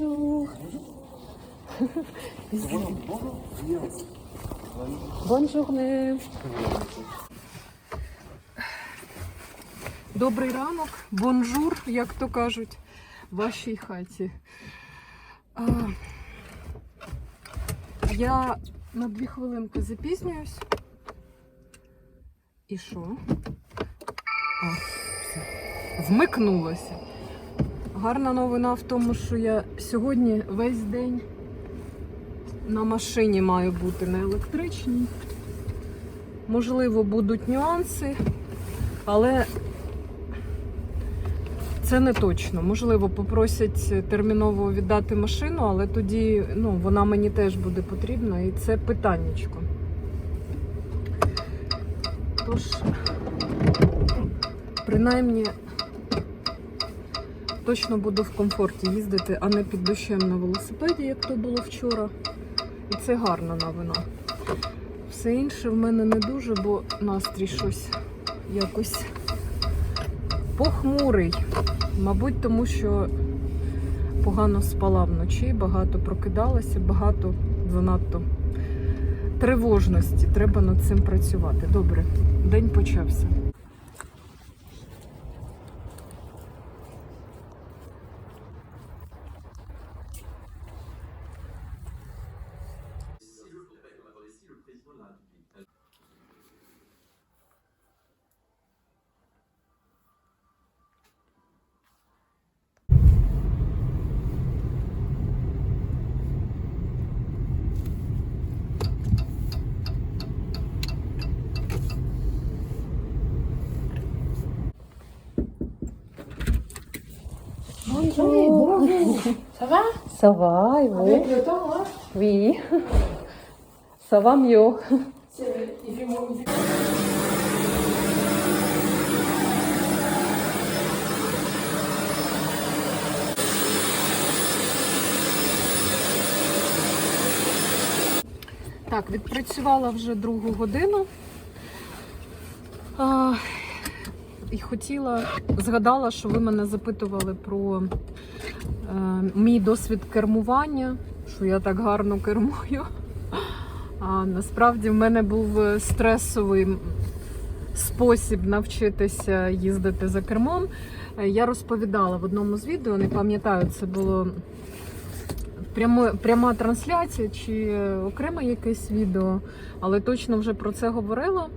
Bonjour. Bonne journée. Добрий ранок, бонжур, як то кажуть, в вашій хаті. А, я на дві хвилинки запізнююсь. І що? А, все. Вмикнулося. Гарна новина в тому, що я сьогодні весь день на машині маю бути на електричній. Можливо, будуть нюанси, але це не точно. Можливо, попросять терміново віддати машину, але тоді ну, вона мені теж буде потрібна, і це питаннячко. Тож, принаймні, точно буду в комфорті їздити, а не під дощем на велосипеді, як то було вчора. І це гарна новина. Все інше в мене не дуже, бо настрій щось якось похмурий. Мабуть, тому що погано спала вночі, багато прокидалася, багато занадто тривожності. Треба над цим працювати. Добре, день почався. Bonjour. Ça va Ça va, et vous Avec le temps, hein Oui. Ça va mieux. Il fait moins. Так, відпрацювала вже другу годину. А, і хотіла, згадала, що ви мене запитували про мій досвід кермування, що я так гарно кермую. А насправді в мене був е, стресовий спосіб навчитися їздити за кермом. Е, Я розповідала в одному з відео, не пам'ятаю, це було прямо, пряма трансляція чи окреме якесь відео, але точно вже про це говорила.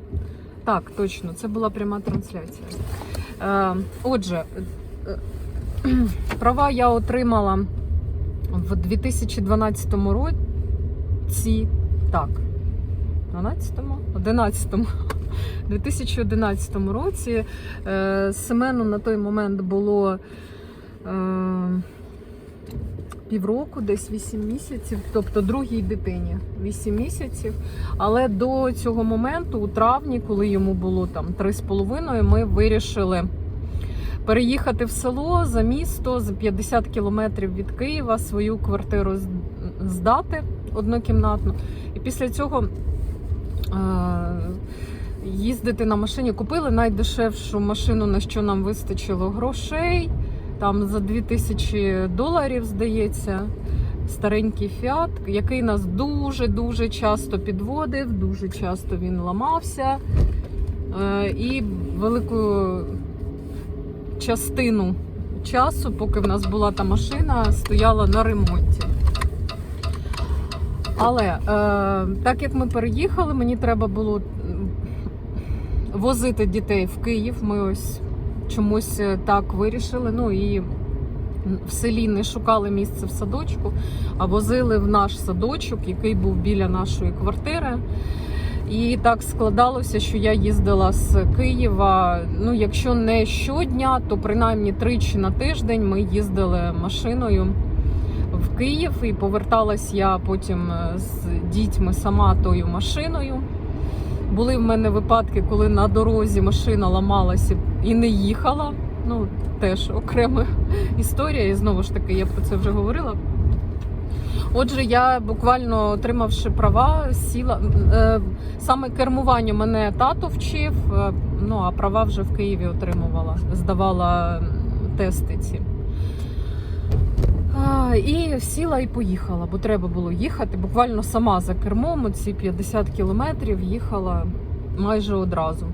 Так, точно, це була пряма трансляція. Е, отже, е, е, права я отримала в 2012 році. Так, 12-му? 11-му. 2011 році е, Семену на той момент було е, півроку, десь 8 місяців, тобто другій дитині 8 місяців. Але до цього моменту, у травні, коли йому було там 3,5, ми вирішили переїхати в село за місто за 50 кілометрів від Києва, свою квартиру здати однокімнатну. І після цього. е, Їздити на машині купили найдешевшу машину, на що нам вистачило грошей. Там за 2000 доларів, здається, старенький фіат, який нас дуже-дуже часто підводив, дуже часто він ламався. Е, І велику частину часу, поки в нас була та машина, стояла на ремонті. Але е, так як ми переїхали, мені треба було возити дітей в Київ. Ми ось чомусь е, так вирішили. Ну і в селі не шукали місце в садочку, а возили в наш садочок, який був біля нашої квартири. І так складалося, що я їздила з Києва. Ну, якщо не щодня, то принаймні тричі на тиждень ми їздили машиною в Київ і поверталась я потім е, з дітьми сама тою машиною. Були в мене випадки, коли на дорозі машина ламалася і не їхала. Ну, теж окрема історія, і знову ж таки, я про це вже говорила. Отже, я буквально отримавши права, сіла е, саме кермування мене тато вчив, е, ну а права вже в Києві отримувала, здавала тести ці. І сіла і поїхала, бо треба було їхати. Буквально сама за кермом ці 50 кілометрів їхала майже одразу.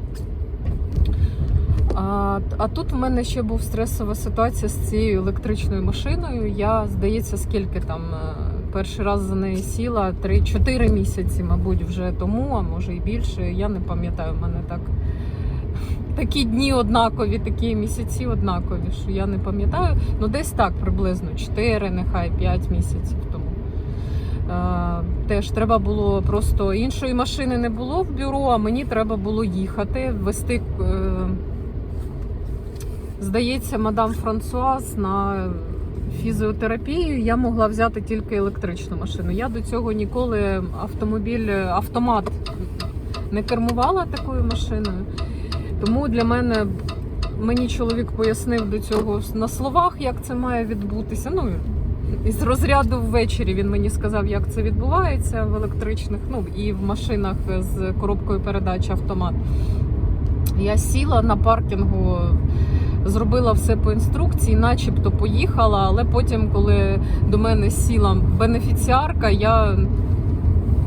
А, а тут в мене ще був стресова ситуація з цією електричною машиною. Я, здається, скільки там е, перший раз за неї сіла 3-4 місяці, мабуть, вже тому, а може і більше. Я не пам'ятаю, в мене так. Такі дні однакові, такі місяці однакові, що я не пам'ятаю. Ну, десь так приблизно 4, нехай 5 місяців тому. Е, теж треба було просто іншої машини не було в бюро, а мені треба було їхати, вести. Е, здається, мадам Франсуаз на фізіотерапію я могла взяти тільки електричну машину. Я до цього ніколи автомобіль, автомат не кермувала такою машиною. Тому для мене мені чоловік пояснив до цього на словах, як це має відбутися. Ну із розряду ввечері він мені сказав, як це відбувається в електричних, ну і в машинах з коробкою передач автомат. Я сіла на паркінгу, зробила все по інструкції, начебто поїхала, але потім, коли до мене сіла бенефіціарка, я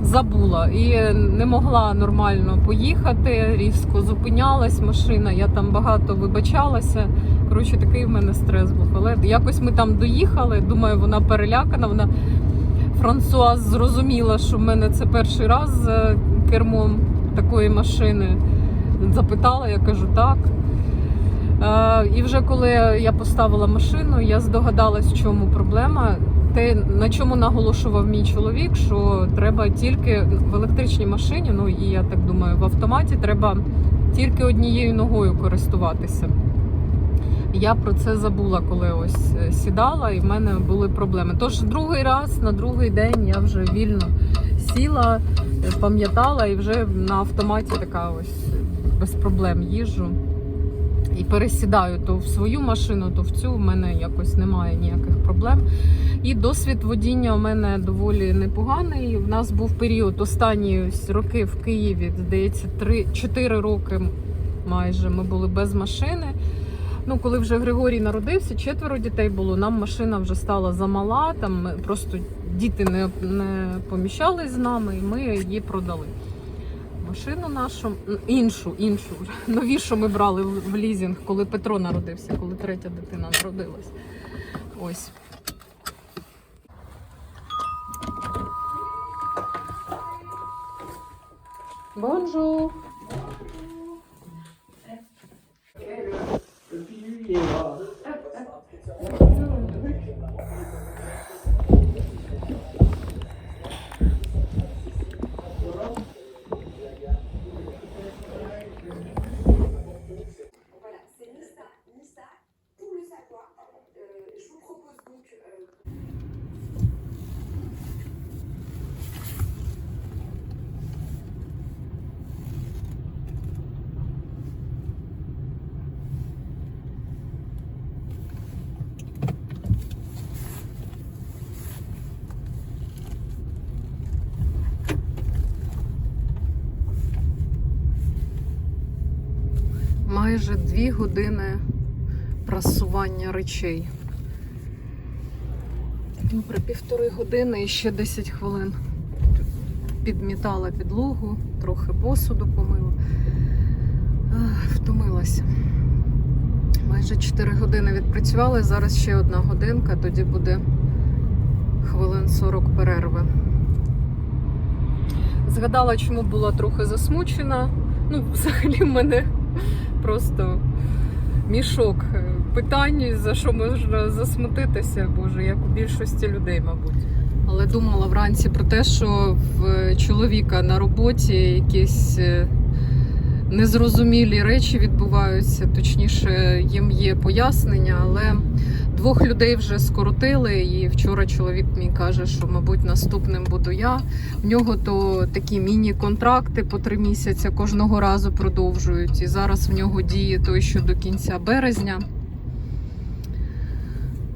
забула і не могла нормально поїхати. Різко зупинялась машина. Я там багато вибачалася. Коротше, такий в мене стрес був. Але якось ми там доїхали. Думаю, вона перелякана. Вона Франсуаз зрозуміла, що в мене це перший раз за кермом такої машини. Запитала, я кажу так. Е, І вже коли я поставила машину, я здогадалась, в чому проблема. Те, на чому наголошував мій чоловік, що треба тільки в електричній машині, ну і я так думаю, в автоматі треба тільки однією ногою користуватися. Я про це забула, коли ось е, сідала, і в мене були проблеми. Тож другий раз, на другий день я вже вільно сіла, е, пам'ятала і вже на автоматі така ось без проблем їжджу. І пересідаю то в свою машину, то в цю. У мене якось немає ніяких проблем. І досвід водіння у мене доволі непоганий. У нас був період останні роки в Києві, здається, 3-4 роки майже ми були без машини. Ну, коли вже Григорій народився, четверо дітей було. Нам машина вже стала замала. Там просто діти не, не поміщались з нами, і ми її продали. Машину нашу, іншу, іншу, новішу ми брали в лізінг, коли Петро народився, коли третя дитина народилась. Ось. Бонжур! Майже дві години прасування речей. Про півтори години і ще 10 хвилин. Підмітала підлогу, трохи посуду помила. Втомилася. Майже 4 години відпрацювали, зараз ще одна годинка, тоді буде хвилин 40 перерви. Згадала, чому була трохи засмучена. Ну, взагалі, в мене просто мішок питань, за що можна засмутитися, боже, як у більшості людей, мабуть. Але думала вранці про те, що в чоловіка на роботі якісь е, незрозумілі речі відбуваються, точніше, їм є пояснення, але двох людей вже скоротили. І вчора чоловік мій каже, що, мабуть, наступним буду я. В нього то такі міні-контракти по три місяці кожного разу продовжують. І зараз в нього діє той, що до кінця березня.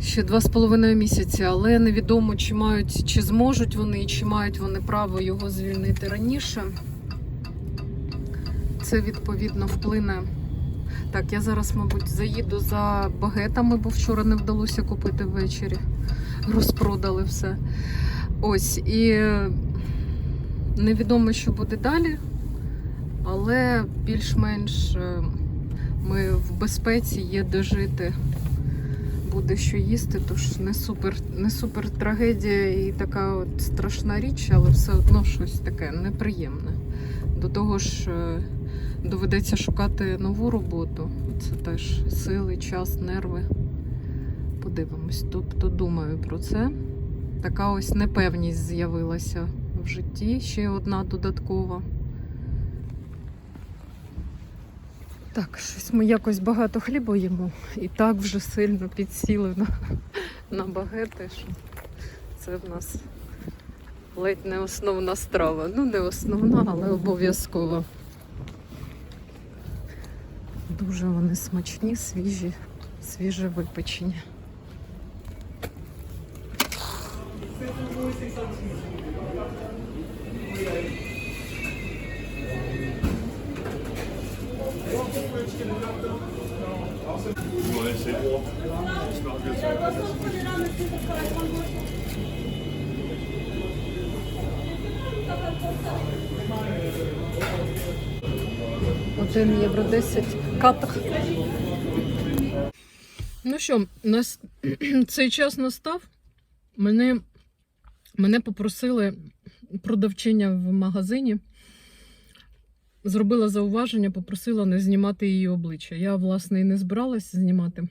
Ще два з половиною місяці, але невідомо, чи мають, чи зможуть вони, чи мають вони право його звільнити раніше. Це відповідно вплине. Так, я зараз, мабуть, заїду за багетами, бо вчора не вдалося купити ввечері. розпродали все. Ось і невідомо, що буде далі, але більш-менш е, ми в безпеці є де жити. Буде що їсти, тож не супер, не супер трагедія і така от страшна річ, але все одно щось таке неприємне. До того ж, е, доведеться шукати нову роботу. Це теж сили, час, нерви. Подивимось. Тобто думаю про це. Така ось непевність з'явилася в житті, ще одна додаткова. Так, щось ми якось багато хліба їмо і так вже сильно підсіли на, на багети, що це в нас ледь не основна страва. Ну, не основна, але обов'язково. Дуже вони смачні, свіжі, свіже випечені. Один євро 10 катах. Ну що, нас цей час настав. Мене, мене попросили продавчиня в магазині. Зробила зауваження, попросила не знімати її обличчя. Я, власне, і не збиралася знімати.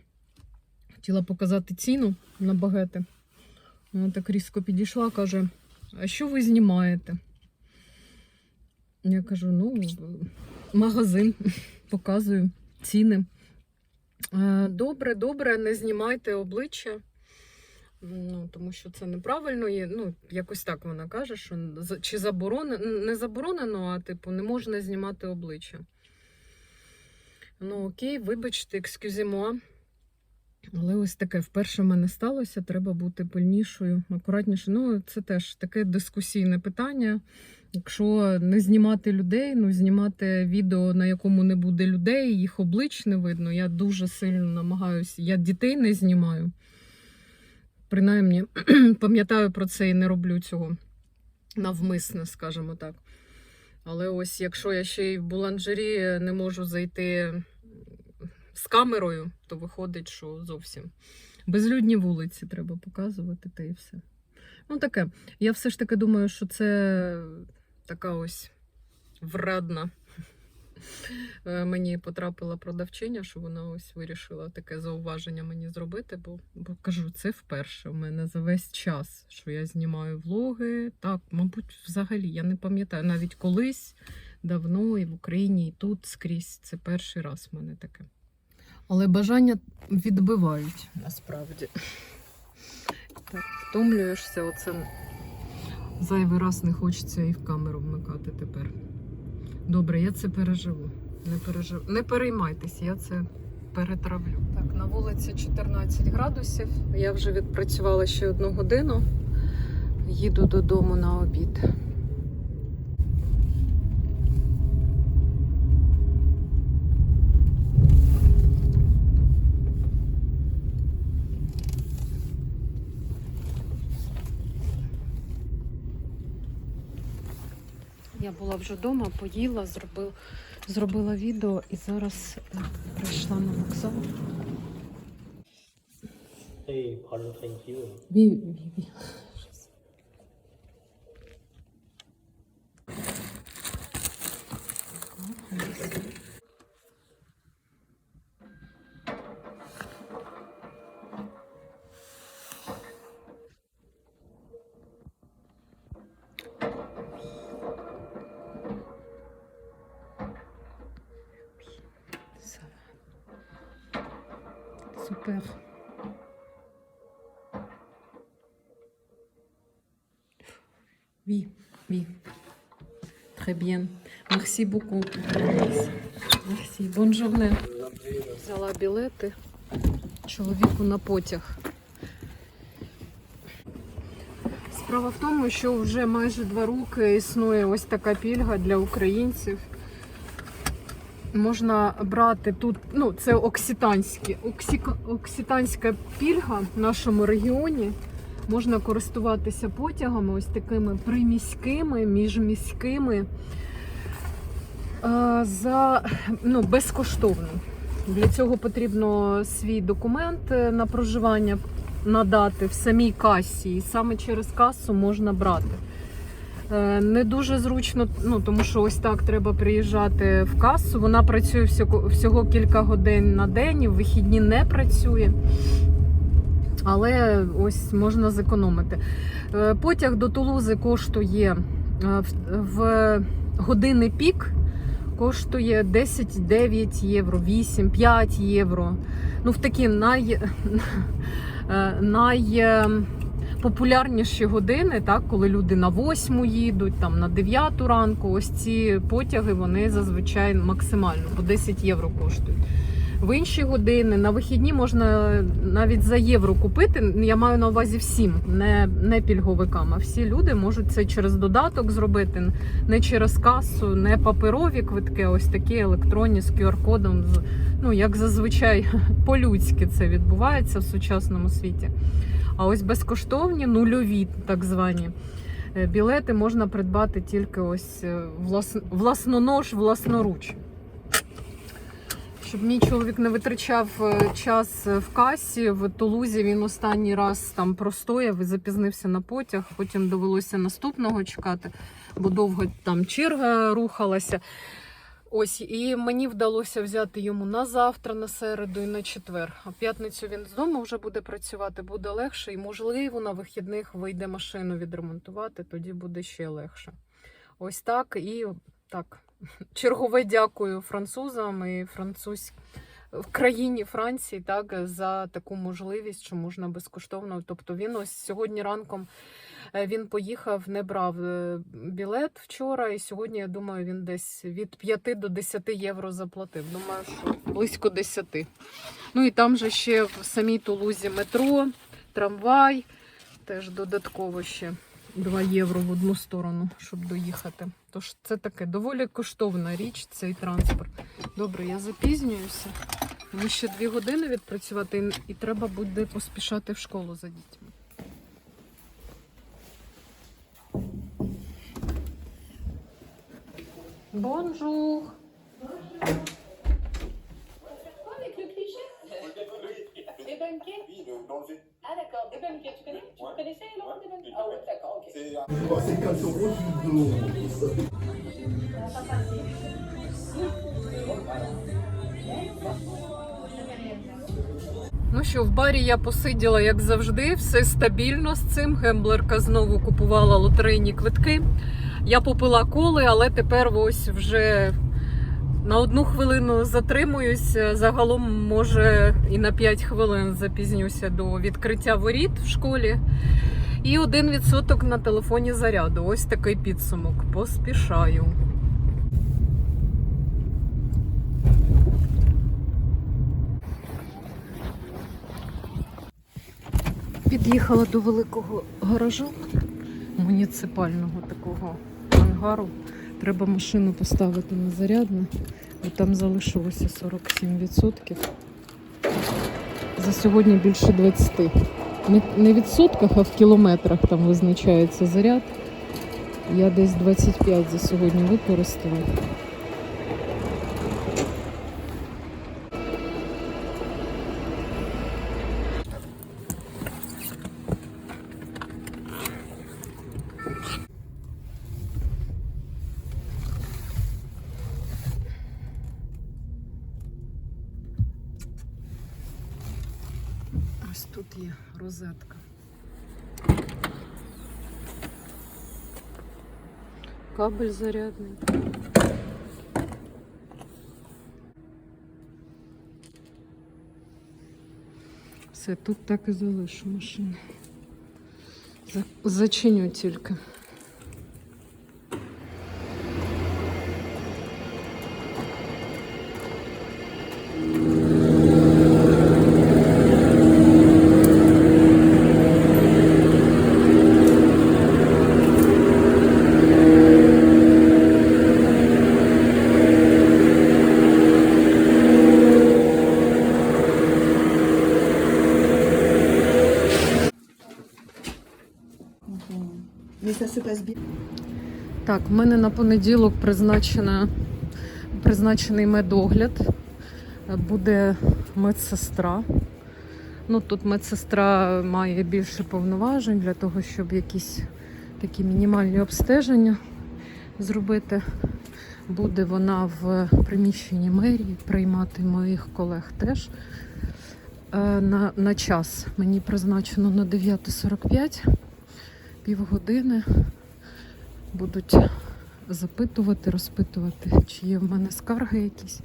Хотіла показати ціну на багети. Вона так різко підійшла, каже: А що ви знімаєте? Я кажу: ну, магазин, показую ціни. Е, Добре, добре, не знімайте обличчя. Ну, тому що це неправильно є. Ну, якось так вона каже, що чи заборонено, не заборонено, а типу, не можна знімати обличчя. Ну, окей, вибачте, екскюзімо. Але ось таке вперше в мене сталося. Треба бути пильнішою, акуратнішою. Ну, це теж таке дискусійне питання. Якщо не знімати людей, ну знімати відео, на якому не буде людей, їх облич не видно. Я дуже сильно намагаюся. Я дітей не знімаю. Принаймні, пам'ятаю про це і не роблю цього навмисне, скажімо так. Але ось якщо я ще й в буланжері не можу зайти з камерою, то виходить, що зовсім безлюдні вулиці треба показувати, та і все. Ну, таке. Я все ж таки думаю, що це така ось вредна. Е, Мені потрапила продавчиня, що вона ось вирішила таке зауваження мені зробити, бо, бо кажу, це вперше у мене за весь час, що я знімаю влоги. Так, мабуть, взагалі, я не пам'ятаю, навіть колись давно і в Україні, і тут скрізь. Це перший раз в мене таке. Але бажання відбивають насправді. Так, втомлюєшся, оце зайвий раз не хочеться і в камеру вмикати тепер. Добре, я це переживу. Не, пережив... не переймайтеся, я це перетравлю. Так, на вулиці 14 градусів. Я вже відпрацювала ще одну годину. Їду додому на обід. Я була вже вдома, поїла, зробила, зробила відео і зараз е, прийшла на вокзал. Hey, pardon, thank Oui, oui. Très bien. Merci beaucoup. Merci. Bonne journée. Взяла білети чоловіку на потяг. Справа в тому, що вже майже два роки існує ось така пільга для українців. Можна брати тут, ну це окситанські, оксіка- окситанська пільга в нашому регіоні. Можна користуватися потягами, ось такими приміськими, міжміськими за ну, безкоштовно. Для цього потрібно свій документ е, на проживання надати в самій касі, і саме через касу можна брати. Е, Не дуже зручно, ну тому що ось так треба приїжджати в касу. Вона працює всього, всього кілька годин на день, і в вихідні не працює. Але ось можна зекономити. Е, Потяг до Тулузи коштує е, в- години пік. Коштує 10-9 євро, 8, 5 євро. Ну, в такі най, е, найпопулярніші години, так, коли люди на 8 їдуть, там, на 9 ранку, ось ці потяги вони зазвичай максимально по 10 євро коштують. В інші години на вихідні можна навіть за євро купити. Я маю на увазі всім, не, не пільговикам. А всі люди можуть це через додаток зробити, не через касу, не паперові квитки, а ось такі електронні з QR-кодом. Ну як зазвичай по-людськи це відбувається в сучасному світі. А ось безкоштовні, нульові, так звані. е, Білети можна придбати тільки ось е, влас... власнонож, власноруч. Щоб мій чоловік не витрачав е, час в касі в Тулузі. Він останній раз там простояв і запізнився на потяг. Потім довелося наступного чекати, бо довго там черга рухалася. Ось і мені вдалося взяти йому на завтра, на середу і на четвер. А в п'ятницю він з дому вже буде працювати, буде легше, і можливо на вихідних вийде машину відремонтувати, тоді буде ще легше. Ось так і так. Чергове дякую французам і французь в країні Франції так за таку можливість, що можна безкоштовно. Тобто він ось сьогодні ранком е, він поїхав, не брав е, білет вчора, і сьогодні я думаю, він десь від 5 до 10 євро заплатив. Думаю, що близько 10. Ну і там же ще в самій Тулузі метро, трамвай, теж додатково ще 2 євро в одну сторону, щоб доїхати. Тож це таке доволі коштовна річ, цей транспорт. Добре, я запізнююся. Мені ще дві години відпрацювати, і- треба буде поспішати в школу за дітьми. Бонжур! Avec le cliché Banquets Oui, le- dans le fait. Ah d'accord, des banquets, tu connais Tu Ouais. connaissais Laurent des banquets Ah ouais, d'accord, ok. C'est un- Ну що, в барі я посиділа, як завжди, все стабільно з цим. Гемблерка знову купувала лотерейні квитки. Я попила коли, але тепер ось вже на одну хвилину затримуюсь. Загалом, може, і на 5 хвилин запізнюся до відкриття воріт в школі. І один відсоток на телефоні заряду. Ось такий підсумок. Поспішаю. Під'їхала до великого гаражу муніципального такого ангару. Треба машину поставити на зарядне, бо там залишилося 47%. За сьогодні більше 20%. не в відсотках, а в кілометрах там визначається заряд. Я десь 25 за сьогодні використала. тут є розетка. Кабель зарядний. Все, тут так і залишу машину. За- Зачиню тільки. Так, в мене на понеділок призначена, призначений медогляд. Буде медсестра. Ну, тут медсестра має більше повноважень для того, щоб якісь такі мінімальні обстеження зробити. Буде вона в приміщенні мерії приймати моїх колег теж е, на, на час. Мені призначено на 9.45, півгодини. Будуть запитувати, розпитувати, чи є в мене скарги якісь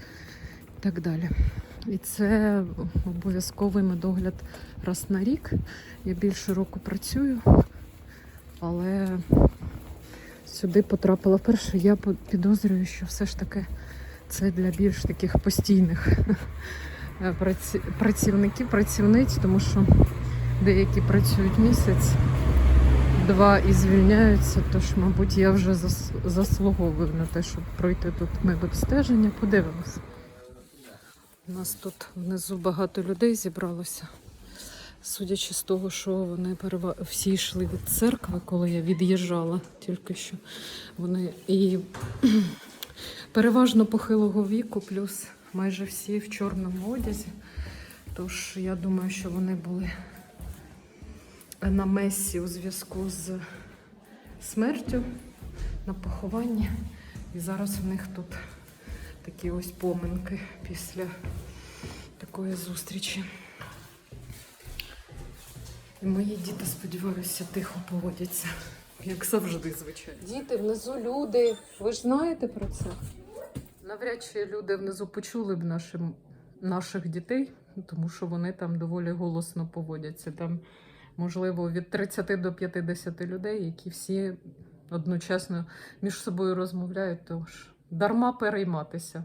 і так далі. І це обов'язковий медогляд раз на рік. Я більше року працюю, але сюди потрапила вперше. Я підозрюю, що все ж таки це для більш таких постійних праці- працівників, працівниць, тому що деякі працюють місяць, два і звільняються, тож, мабуть, я вже зас- заслуговую на те, щоб пройти тут медобстеження. Подивимось. У нас тут внизу багато людей зібралося. Судячи з того, що вони перева... всі йшли від церкви, коли я від'їжджала тільки що. Вони і переважно похилого віку, плюс майже всі в чорному одязі. Тож я думаю, що вони були на месі у зв'язку з смертю на похованні. І зараз у них тут такі ось поминки після такої зустрічі. І мої діти, сподіваюся, тихо поводяться, як завжди, звичайно. Діти, внизу люди. Ви ж знаєте про це? Навряд чи люди внизу почули б нашим, наших дітей, тому що вони там доволі голосно поводяться. Там, можливо, від 30 до 50 людей, які всі одночасно між собою розмовляють, тож дарма перейматися.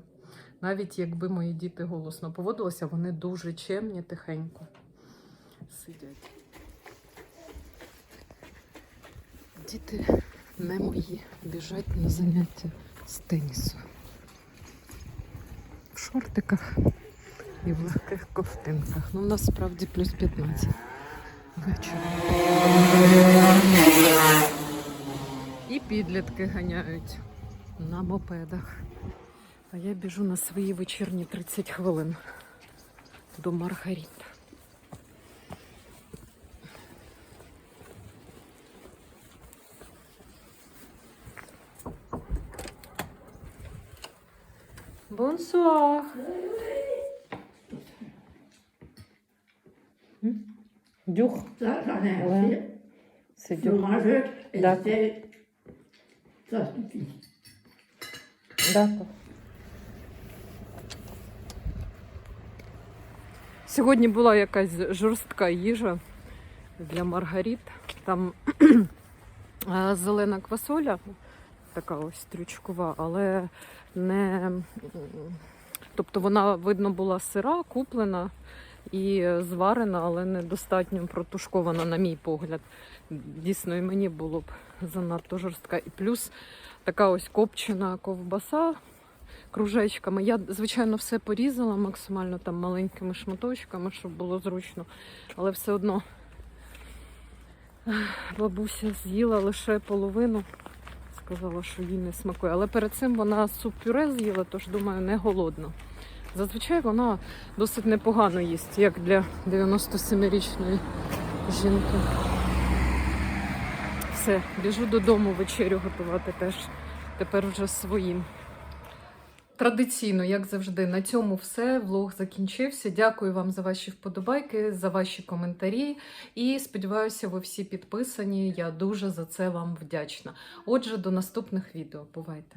Навіть якби мої діти голосно поводилися, вони дуже чемні, тихенько сидять. Діти не мої біжать на заняття з тенісу. В шортиках і в легких ковтинках. Ну, у нас справді плюс 15 І підлітки ганяють на мопедах. А я біжу на свої вечірні 30 хвилин до Маргаріт. Бонсуар. Дюх. Ça, j'en ai Ouais. assez. C'est Je rajoute et D'accord. c'est- Ça suffit. D'accord. Сьогодні була якась жорстка їжа для Маргаріт. Там е, зелена квасоля, така ось стрючкова, але не. м, Тобто вона, видно, була сира, куплена і зварена, але недостатньо протушкована, на мій погляд. Дійсно, і мені було б занадто жорстка. І плюс така ось копчена ковбаса кружечками. Я, звичайно, все порізала максимально там маленькими шматочками, щоб було зручно. Але все одно бабуся з'їла лише половину. Сказала, що їй не смакує. Але перед цим вона суп-пюре з'їла, тож думаю, не голодна. Зазвичай вона досить непогано їсть, як для 97-річної жінки. Все, біжу додому вечерю готувати теж тепер вже своїм. Традиційно, як завжди, на цьому все. Влог закінчився. Дякую вам за ваші вподобайки, за ваші коментарі. І сподіваюся, ви всі підписані. Я дуже за це вам вдячна. Отже, до наступних відео. Бувайте!